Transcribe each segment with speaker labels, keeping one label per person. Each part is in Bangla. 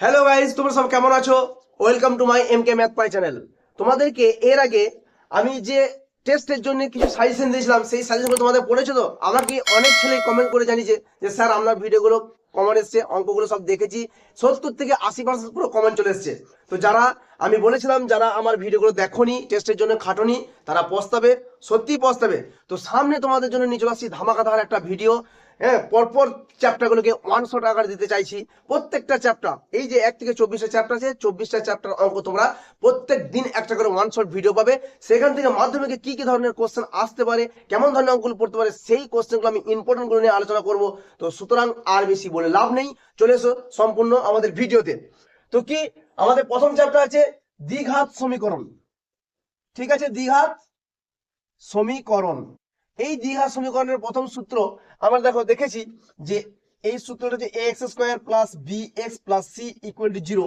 Speaker 1: হ্যালো গাইজ তোমরা সব কেমন আছো? Welcome to my M K math pi channel তোমাদেরকে এর আগে আমি যে টেস্টের জন্য কিছু সাজেশন দিয়েছিলাম, সেই সাজেশনগুলো তোমাদের পড়েছো তো? আমাকে অনেক ছেলে কমেন্ট করে জানিয়েছে যে, স্যার, আপনার ভিডিওগুলো কমেন্ট এসছে, অঙ্কগুলো সব দেখেছি। সত্তর থেকে আশি পার্সেন্ট পুরো কমেন্ট চলে এসছে। তো যারা, আমি বলেছিলাম, যারা আমার ভিডিওগুলো দেখোনি টেস্টের জন্য খাটোনি, তারা পস্তাবে, সত্যিই পস্তাবে। তো সামনে তোমাদের জন্য নিয়ে চলে আসছি ধামাকা ধার একটা ভিডিও হ্যাঁ পরপর চ্যাপ্টারগুলোকে ওয়ান শট আকারে দিতে চাইছি। প্রত্যেকটা চ্যাপ্টার এই যে এক থেকে চব্বিশটা চ্যাপ্টার আছে, চব্বিশটা চ্যাপ্টার অঙ্ক তোমরা প্রত্যেক দিন একটা করে ওয়ান শট ভিডিও পাবে। সেখান থেকে মাধ্যমিকে কি কি ধরনের কোশ্চেন আসতে পারে, কেমন ধরনের অঙ্কগুলো পড়তে পারে, সেই কোশ্চেনগুলো আমি ইম্পর্টেন্টগুলো নিয়ে আলোচনা করব। তো সুতরাং আর বেশি বলে লাভ নেই। চলে এসো সম্পূর্ণ আমাদের ভিডিওতে। তো কি, আমাদের প্রথম চ্যাপ্টার আছে দ্বিঘাত সমীকরণ। ঠিক আছে, দ্বিঘাত সমীকরণ। এই দ্বিঘাত সমীকরণের প্রথম সূত্র আমরা দেখো, দেখেছি যে এই সূত্রটা যে x square plus b x plus c equal to zero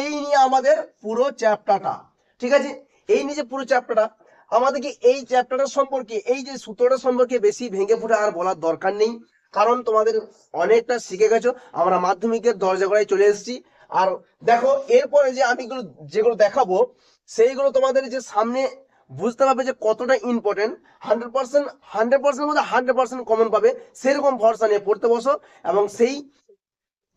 Speaker 1: এই নিয়ে আমাদের পুরো চ্যাপ্টারটা ঠিক আছে? এই নিয়ে যে পুরো চ্যাপ্টারটা আমাদেরকে এই চ্যাপ্টারটা সম্পর্কে, এই যে সূত্রটা সম্পর্কে বেশি ভেঙে ফুটে আর বলার দরকার নেই। কারণ তোমাদের অনেকটা শিখে গেছো, আমরা মাধ্যমিকের দরজা গড়ায় চলে এসেছি। আর দেখো, এরপরে যে আমি যেগুলো দেখাবো, সেইগুলো তোমাদের যে সামনে বুঝতে পারবে যে কতটা important hundred percent hundred percent মধ্যে হান্ড্রেড পার্সেন্ট কমন পাবে। সেরকম ভরসা নিয়ে পড়তে বসো এবং সেই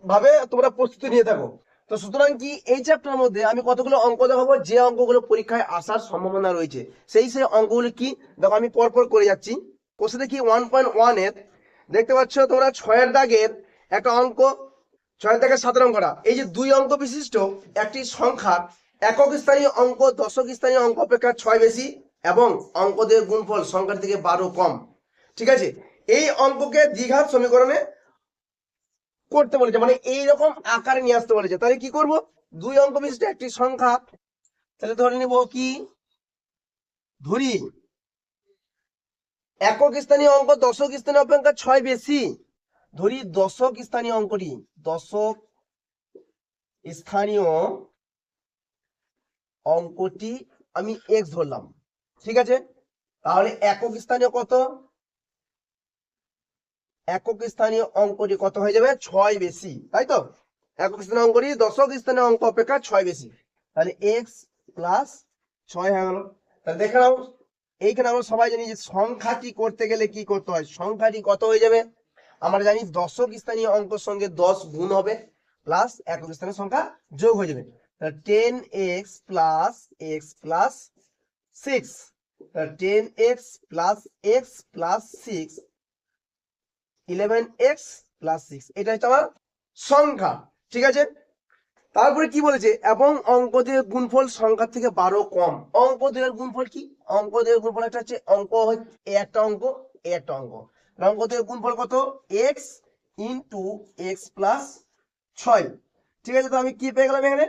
Speaker 1: ভাবে তোমরা প্রস্তুতি নিয়ে থাকো। তো সুতরাং কি এই চ্যাপ্টার মধ্যে আমি কতগুলো অঙ্ক দেখাবো, যে অঙ্কগুলো পরীক্ষায় আসার সম্ভাবনা রয়েছে। সেই সেই অঙ্কগুলো কি? দেখো আমি পরপর করে যাচ্ছি। কোষে দেখি ওয়ান পয়েন্ট ওয়ানের, দেখতে পাচ্ছ তোমরা ছয়ের দাগের একটা অঙ্ক, ছয়ের দাগের সাত অঙ্কটা। এই যে দুই অঙ্ক বিশিষ্ট, একটি সংখ্যা একক স্থানীয় অঙ্ক, দশক স্থানীয় অঙ্ক অপেক্ষা ছয় বেশি এবং অঙ্কদের গুণফল সংখ্যার থেকে বারো কম। ঠিক আছে? এই অঙ্ককে দ্বিঘাত সমীকরণে করতে বলেছে মানে এইরকম আকারে নিয়ে আসতে বলেছে। তাহলে কি করব? দুই অঙ্ক বিশিষ্ট একটি সংখ্যা, তাহলে ধরে নিব কি? ধরি, একক স্থানীয় অঙ্ক, দশক স্থানীয় অপেক্ষা ছয় বেশি। ধরি, দশক স্থানীয় অঙ্কটি, দশক স্থানীয় অঙ্কটি আমি এক্স ধরলাম। ঠিক আছে? তাহলে একক স্থানীয় কত? একক স্থানীয় অঙ্কটি কত হয়ে যাবে? ছয় বেশি। তাই তো? একক স্থানীয় অঙ্কটি দশক স্থানীয় অঙ্ক অপেক্ষা ছয় বেশি। তাহলে এক্স প্লাস ছয় হয়ে গেল। তাহলে দেখে নাও। এইখানে আমরা সবাই জানি যে সংখ্যাটি করতে গেলে কি করতে হয়? সংখ্যাটি কত হয়ে যাবে? আমরা জানি দশক স্থানীয় অঙ্কের সঙ্গে দশ গুণ হবে প্লাস একক স্থানীয় সংখ্যা যোগ হয়ে যাবে। Ten x plus x plus six ten x plus x plus six eleven x plus six এটা হচ্ছে আমার সংখ্যা, ঠিক আছে? তারপরে কি বলেছে? এবং অঙ্ক দিয়ে গুণফল সংখ্যা থেকে বারো কম। অঙ্ক দিয়ে গুণফল কি? অঙ্ক দিয়ে গুণফল একটা হচ্ছে অঙ্ক এ একটা অঙ্ক, এ একটা অঙ্ক। অঙ্ক দিয়ে গুণফল কত? এক্স ইন্টু এক্স প্লাস ছয়। ঠিক আছে, তো আমি কি পেয়ে গেলাম এখানে?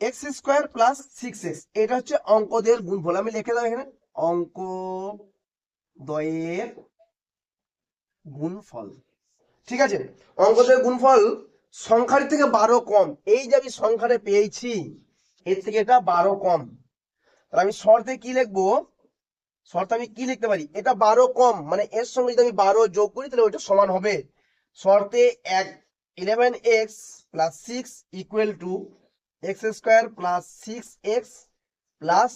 Speaker 1: X square plus six x এটা হচ্ছে অঙ্ক দিয়ে গুণফল। আমি লিখে দেবো এখানে। অঙ্ক দয়ের গুণফল। ঠিক আছে? অঙ্ক অঙ্কদের গুণফল সংখ্যার থেকে বারো কম। এই যে আমি সংখ্যাটা পেয়েছি, এর থেকে এটা বারো কম। তাহলে আমি শর্তে কি লিখব? শর্তে আমি কি লিখতে পারি? এটা বারো কম মানে এর সঙ্গে যদি আমি বারো যোগ করি, তাহলে ওইটা সমান হবে। শর্তে এক eleven x plus six equal to x square plus six x plus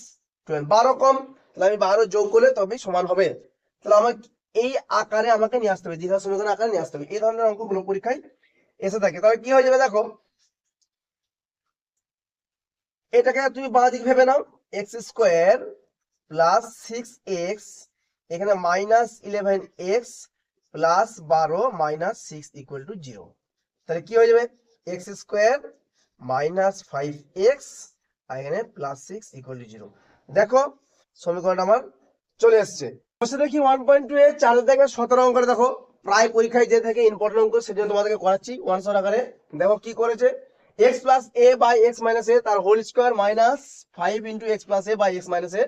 Speaker 1: twelve বারো কম, তাহলে আমি বারো যোগ করলে তবে সমান হবে। তাহলে আমার এই আকারে আমাকে নিয়ে আসতে হবে দ্বিঘাত সমীকরণ আকারে নিয়ে আসতে হবে। এই ধরনের অঙ্কগুলো পরীক্ষায় এসে থাকে। তাহলে কি হয়ে যাবে দেখো, এটাকে তুমি বাঁ দিক ভেবে নাও। X square plus six x এখানে মাইনাস ইলেভেন এক্স প্লাস বারো minus six equal to zero তাহলে কি হয়ে যাবে? X square minus five x আর এখানে প্লাস সিক্স ইকুয়াল জিরো দেখো, সমীকরণটা আমার চলে এসছে। বসে দেখি ওয়ান পয়েন্ট টু এর চারের দেখবে সতেরো অঙ্কটা দেখো। প্রায় পরীক্ষায় যে থেকে ইম্পর্টেন্ট অঙ্ক, সেজন্য তোমাদেরকে করাচ্ছি। ওয়ান শট আকারে দেখো কি করেছে। X plus a by x minus a তার whole square minus five into x plus a by x minus a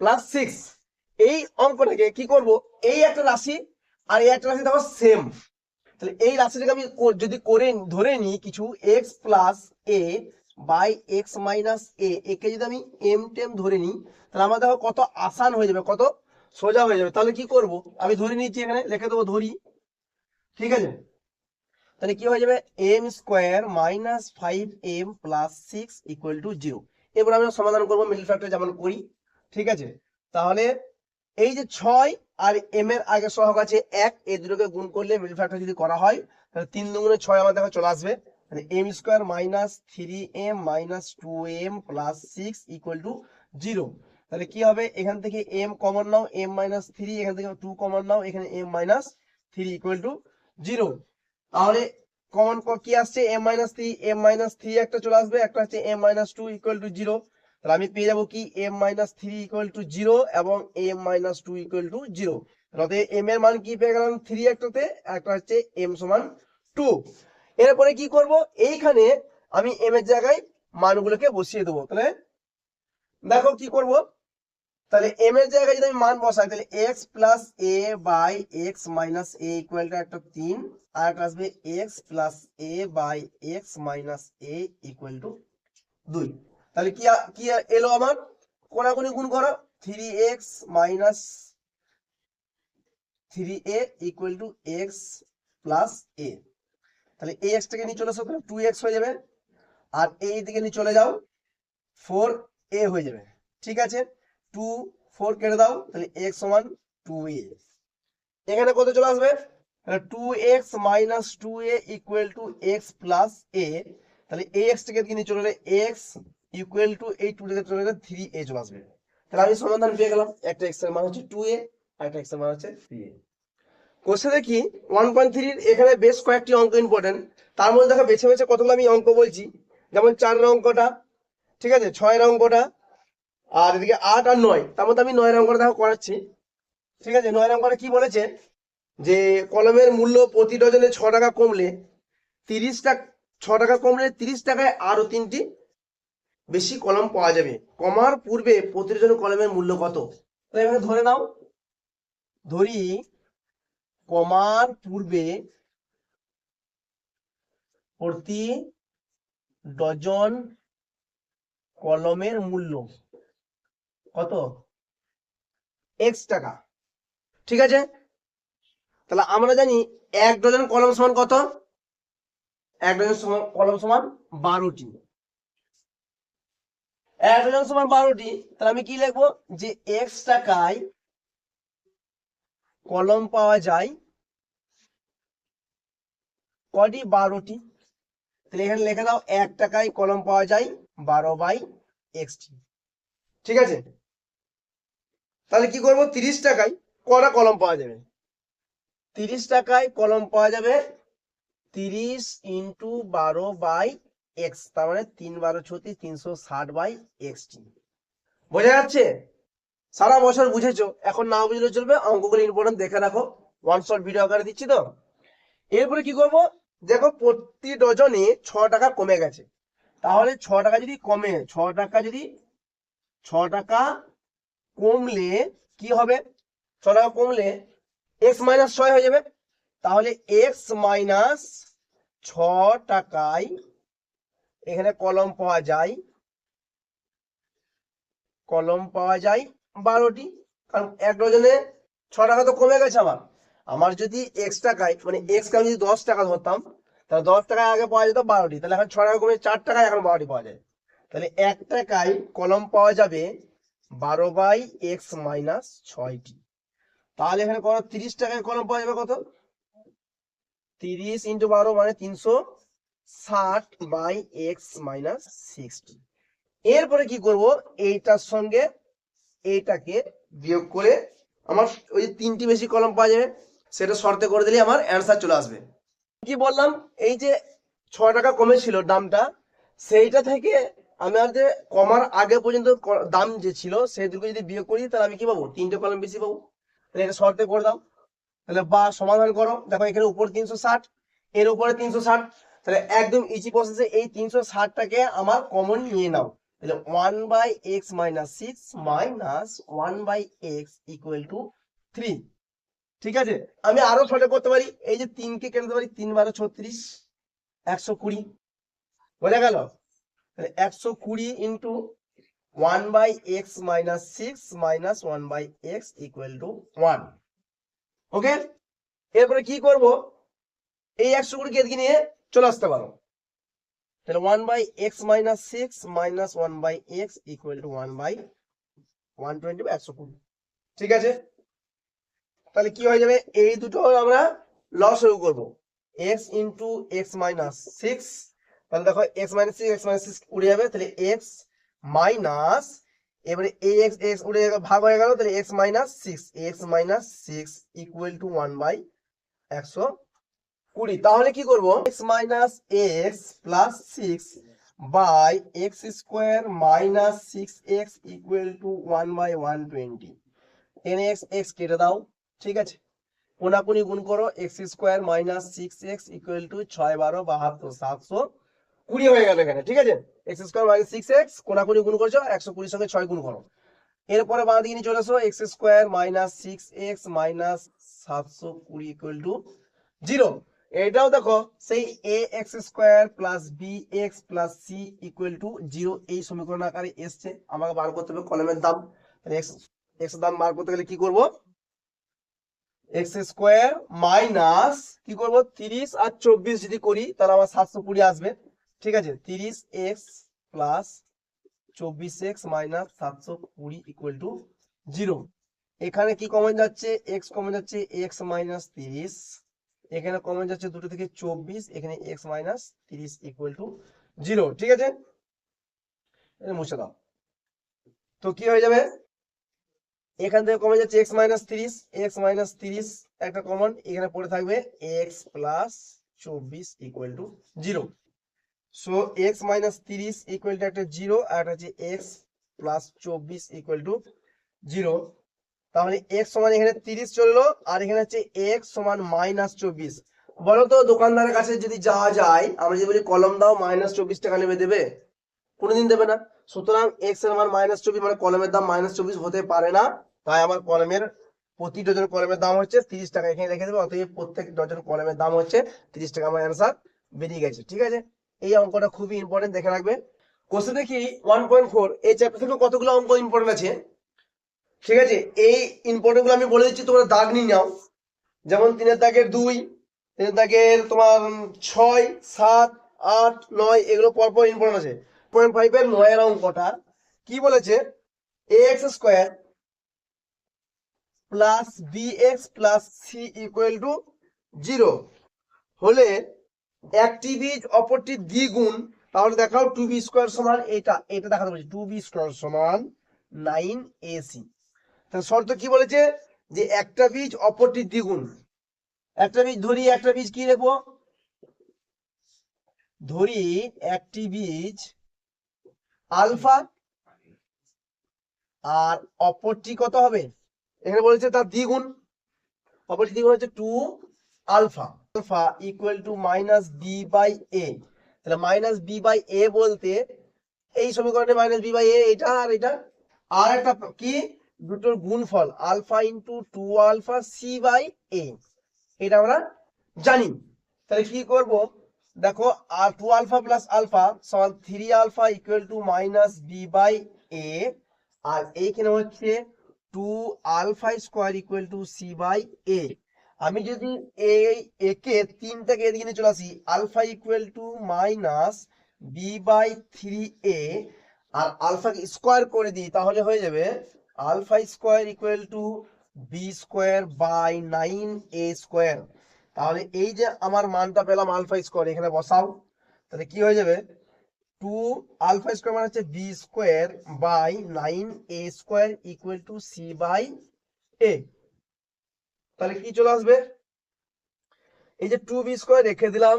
Speaker 1: plus six এই অঙ্কটাকে কি করব? এই একটা রাশি আর এই একটা রাশি দেখো সেম তাহলে এই রাশিটাকে আমি যদি করে ধরে নিই কিছু x plus a by x minus a একে যদি আমি এম টেম ধরে নিই তাহলে আমার দেখো কত আসান হয়ে যাবে, কত সোজা হয়ে যাবে। তাহলে কি করব? আমি ধরে নিচ্ছি এখানে, লিখে দেবো ধরি। ঠিক আছে? তাহলে কি হয়ে যাবে? M square minus five m plus six equal to zero এবার আমরা সমাধান করব মিডল ফ্যাক্টর যেমন করি। ঠিক আছে? তাহলে এই যে ছয় আর এম এর আগে সহগ আছে এক, এই দুটোকে গুণ করলে মিডল ফ্যাক্টর যদি করা হয়, তাহলে তিন দুগুণে ছয় আমার দেখো চলে আসবে। তাহলে m square minus three m minus two m plus six equal to zero তাহলে কি হবে? এখান থেকে এম কমন নাও এম মাইনাস থ্রি এখান থেকে টু কমন নাও, এখানে m minus three equal to zero তাহলে কমন কি আসছে? M minus three m minus three একটা চলে আসবে, একটা হচ্ছে m minus two equal to zero তাহলে আমি পেয়ে যাব কি? M minus three equal to zero এবং m minus two equal to zero তাহলে এম এর মান কি পেয়ে গেলাম? থ্রি একটাতে, একটা হচ্ছে এম সমান টু এরপরে কি করব? এইখানে আমি এম এর জায়গায় মানগুলোকে বসিয়ে দেবো। তাহলে দেখো কি করব? তাহলে এম এর জায়গায় যদি আমি মান বসাই, তাহলে x plus a by x minus a equal to একটা তিন, আর একটা আসবে x plus a by x minus a equal to দুই। তাহলে কি কি এলো আমার? কোনাকুনি গুণ করো। Three x minus three a equal to x plus a তাহলে এ এক্সটাকে নিয়ে চলে আসো টু এক্স হয়ে যাবে। আর এই দিকে নিয়ে চলে যাও ফোর এ হয়ে যাবে। ঠিক আছে? টু ফোর কেটে দাও, তাহলে এক্স সমান টু এ এখানে কত চলে আসবে? Two x minus two a equal to x plus a তাহলে এ এক্স থেকে নিয়ে চলে এক্স ইকুয়াল টু এই টু থেকে চলে এলে থ্রি এ চলে আসবে। তাহলে আমি সমাধান পেয়ে গেলাম, একটা এক্সের মান হচ্ছে টু এ আর একটা এক্সের মান হচ্ছে থ্রি এ কোশ্চে দেখি ওয়ান পয়েন্ট থ্রির এখানে বেশ কয়েকটি অঙ্ক ইম্পর্টেন্ট তার মধ্যে দেখো বেছে বেছে কতগুলো আমি অঙ্ক বলছি। যেমন চারের অঙ্কটা, ঠিক আছে? ছয়ের অঙ্কটা, আর এদিকে আট আর নয়। তার মধ্যে আমি নয়ের অঙ্কটা দেখো করাচ্ছি। ঠিক আছে? নয়ের অঙ্কটা কি বলেছে? যে কলমের মূল্য প্রতি ডজনে ছ টাকা কমলে তিরিশ টাকা ছ টাকা কমলে তিরিশ টাকায় আরও তিনটি বেশি কলম পাওয়া যাবে। কমার পূর্বে প্রতি ডজন কলমের মূল্য কত? এখানে ধরে নাও। ধরি, কমার পূর্বে প্রতি ডজন কলমের মূল্য কত? এক্স টাকা। ঠিক আছে? তাহলে আমরা জানি এক ডজন কলম সমান কত? এক ডজন কলম সমান বারোটি। এক ডজন সমান বারোটি, তাহলে আমি কি লিখব? যে এক্স টাকায় কলম পাওয়া যায় কটি? বারোটি। তাহলে এখানে লিখে দাও, এক টাকায় কলম পাওয়া যায় বারো বাই এক্সটি ঠিক আছে? তাহলে কি করব? তিরিশ টাকায় কটা কলম পাওয়া যাবে? তিরিশ টাকায় কলম পাওয়া যাবে তিরিশ ইন্টু বারো বাই এক্স তার মানে তিন বারো ছত্রিশ তিনশো ষাট বাই এক্সটি বোঝা যাচ্ছে? সারা বছর বুঝেছ, এখন না বুঝলে চলবে, অঙ্কগুলো ইম্পর্টেন্ট দেখে রাখো। ওয়ান শট ভিডিও আকারে দিচ্ছি তো? এরপরে কি করব? দেখো, প্রতি ডজনে ছ টাকা কমে গেছে। তাহলে ছ টাকা যদি কমে, ছ টাকা যদি, ছ টাকা কমলে কি হবে? ছ টাকা কমলে এক্স মাইনাস ছয় হয়ে যাবে। তাহলে এক্স মাইনাস ছ টাকায় এখানে কলম পাওয়া যায়। কলম পাওয়া যায় বারোটি। কারণ এক ডজনে ছ টাকা তো কমে গেছে আমার। আমার যদি এক্স টাকায় মানে এক্স আমি যদি দশ টাকা ধরতাম, তাহলে দশ টাকায় আগে পাওয়া যেত বারোটি। তাহলে এখন ছ টাকা কমে চার টাকায় এখন বারোটি পাওয়া যায়। তাহলে এক টাকায় কলম পাওয়া যাবে বারো বাই এক্স মাইনাস ছয়টি। তাহলে এখানে কত তিরিশ টাকায় কলম পাওয়া যাবে কত? তিরিশ ইন্টু বারো মানে তিনশো ষাট বাই এক্স মাইনাস সিক্সটি। এরপরে কি করব? এইটার সঙ্গে এইটাকে বিয়োগ করে আমার ওই তিনটি বেশি কলম পাওয়া যাবে, সেটা শর্তে করে দিলে আমার অ্যান্সার চলে আসবে। কি বললাম? এই যে ছ টাকা কমেছিল দামটা, সেইটা থেকে আমি আর যে কমার আগে পর্যন্ত দাম যে ছিল সেই দুটো যদি বিয়োগ করি, তাহলে আমি কি পাবো? তিনটে কলম বেশি পাবো। তাহলে এটা শর্তে করে দাও। তাহলে বা সমাধান করো। দেখো এখানে উপরে তিনশো ষাট, এর উপরে তিনশো ষাট তাহলে একদম ইজি প্রসেসে এই তিনশো ষাটটাকে আমার কমন নিয়ে নাও। তাহলে one by x minus six minus one by x equal to three ঠিক আছে? আমি আরও ছোট করতে পারি। এই যে তিনকে কেটে পারি তিন বারো ছত্রিশ, একশো কুড়ি। বোঝা গেল? একশো কুড়ি into one by x minus six minus one by x equal to one okay এরপরে কি করব? এই একশো কুড়িকে এদিকে নিয়ে চলে আসতে পারো। তাহলে one by x minus six minus one by x equal to one by one twenty বা একশো কুড়ি। ঠিক আছে? তাহলে কি হয়ে যাবে? এই দুটো আমরা লস শুরু করব। X into x minus six তাহলে দেখো x minus six x minus six উড়ে যাবে। তাহলে এক্স মাইনাস এবারে এ এক্স এক্স উড়ে ভাগ হয়ে গেল। তাহলে x minus six x minus six equal to one by একশো কুড়ি। তাহলে কি করব? X minus x plus six by x square minus six x equal to one by one twenty ten x x কেটে দাও, ঠিক আছে? কোনাকুনি গুণ করো x square minus six x equal to ছয় বারো বাহাত্তর, সাতশো কুড়ি হয়ে গেল এখানে, ঠিক আছে? X square minus six x কোনাকুনি গুণ করছ, একশো কুড়ির সঙ্গে ছয় গুণ করো। এরপরে বাঁ দিকে নিয়ে চলে এসো x square minus six x minus সাতশো কুড়ি ইকুয়াল টু জিরো এটাও দেখো, সেই a x square plus b x plus c equal to zero এই সমীকরণ আকারে এসছে। আমাকে বার করতে হবে কলমের দাম। এক্স দাম বার করতে গেলে কি করব? এক্স স্কোয়ার মাইনাস কি করব? তিরিশ আর চব্বিশ যদি করি, তাহলে আমার সাতশো কুড়ি আসবে। ঠিক আছে? তিরিশ এক্স প্লাস চব্বিশ এক্স মাইনাস সাতশো কুড়ি ইকুয়াল টু জিরো এখানে কি কমন যাচ্ছে? এক্স কমন যাচ্ছে? এক্স মাইনাস তিরিশ এখানে কমন যাচ্ছে দুটো থেকে চব্বিশ, এখানে এক্স মাইনাস তিরিশ ইকুয়াল টু জিরো ঠিক আছে? মুছে দাও। তো কি হয়ে যাবে? এখান থেকে কমে যাচ্ছে এক্স মাইনাস তিরিশ এক্স মাইনাস তিরিশ একটা কমন এখানে পড়ে থাকবে এক্স প্লাস চব্বিশ equal to zero so x minus তিরিশ ইকুয়াল টু একটা জিরো আর একটা হচ্ছে এক্স প্লাস চব্বিশ ইকুয়াল টু জিরো তাহলে এক্স সমান এখানে তিরিশ চলল, আর এখানে হচ্ছে এক্স সমান মাইনাস চব্বিশ। বলো তো দোকানদারের কাছে যদি যাওয়া যায়, আমরা যদি বলি কলম দাও মাইনাস চব্বিশ টাকা নেবে দেবে? কোনোদিন দেবে না। সুতরাং এক্সের মান মাইনাস চব্বিশ মানে কলমের দাম মাইনাস চব্বিশ হতে পারে না। তাই আমার কলমের প্রতি ডজন কলমের দাম হচ্ছে তিরিশ টাকা। এখানে লিখে দেবে, অতএব প্রত্যেক ডজন কলমের দাম হচ্ছে তিরিশ টাকা। আমার অ্যান্সার বেরিয়ে গেছে। ঠিক আছে? এই অঙ্কটা খুবই ইম্পর্টেন্ট দেখে রাখবে। কোশ্চেন দেখি ওয়ান পয়েন্ট ফোর এই চ্যাপ্টার থেকে কতগুলো অঙ্ক ইম্পর্টেন্ট আছে? ঠিক আছে? এই ইম্পর্টেন্টগুলো আমি বলে দিচ্ছি, তোমরা দাগ নিয়ে নাও। যেমন তিনের দাগের দুই, তিনের দাগের তোমার ছয়, সাত, আট, নয়, এগুলো পরপর ইম্পর্টেন্ট আছে। পয়েন্ট ফাইভ এর নয়ের অঙ্কটা কি বলেছে? A x square plus b x plus c equal to zero হলে একটি বীজ অপরটি দ্বিগুণ, তাহলে দেখাও টু বি স্কোয়ার সমান এটা এটা দেখাতে বলছি। টু বি স্কোয়ার সমান নাইন এসি তাহলে শর্ত কি বলেছে? যে একটা বীজ অপরটি দ্বিগুণ। একটা বীজ ধরি, একটা বীজ কি লিখব? ধরি একটি বীজ আলফা আর অপরটি কত হবে? এখানে বলেছে তার দ্বিগুণ। অপরটি দ্বিগুণ হচ্ছে two alpha. Alpha equal to minus b by a তাহলে মাইনাস বি বাই এ বলতে এই সমীকরণে মাইনাস বি বাই এ এটা আর এটা। আর একটা কি? দুটোর গুণফল alpha into two alpha c by a. এটা আমরা জানি। তাহলে কি করব? দেখো, আর টু আলফা প্লাস আলফা সমান three alpha equal to minus b by a আর এইখানে হচ্ছে? Two alpha square equal to c by a আমি যদি এই একে তিন থেকে এদিকে নিয়ে চলে আসি, alpha equal to minus b by three a আর আলফাকে স্কোয়ার করে দিই, তাহলে হয়ে যাবে alpha square equal to b square by nine a square তাহলে এই যে আমার মানটা পেলাম আলফা স্কোয়ার, এখানে বসাও। তাহলে কি হয়ে যাবে? টু আলফা স্কোয়ার মানে হচ্ছে b square by nine a square equal to c by a তাহলে কি চলে আসবে? এই যে টু বি স্কোয়ার রেখে দিলাম,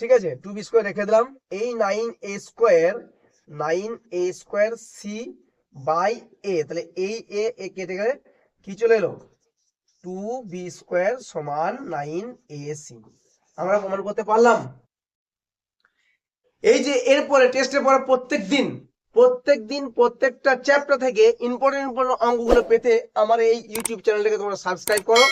Speaker 1: ঠিক আছে? টু বি স্কোয়ার রেখে দিলাম। এই nine a square nine a square c by a, তাহলে এই এ এ কেটে গেলে কি চলে এলো? টু বি স্কোয়ার সমান নাইন এ সি আমরা প্রমাণ করতে পারলাম। এই যে এরপরে টেস্টের পরে প্রত্যেক দিন প্রত্যেক দিন প্রত্যেকটা চ্যাপ্টার থেকে ইম্পর্টেন্ট ইম্পর্টেন্ট অঙ্কগুলো পেতে আমার এই ইউটিউব চ্যানেলটাকে তোমরা সাবস্ক্রাইব করো।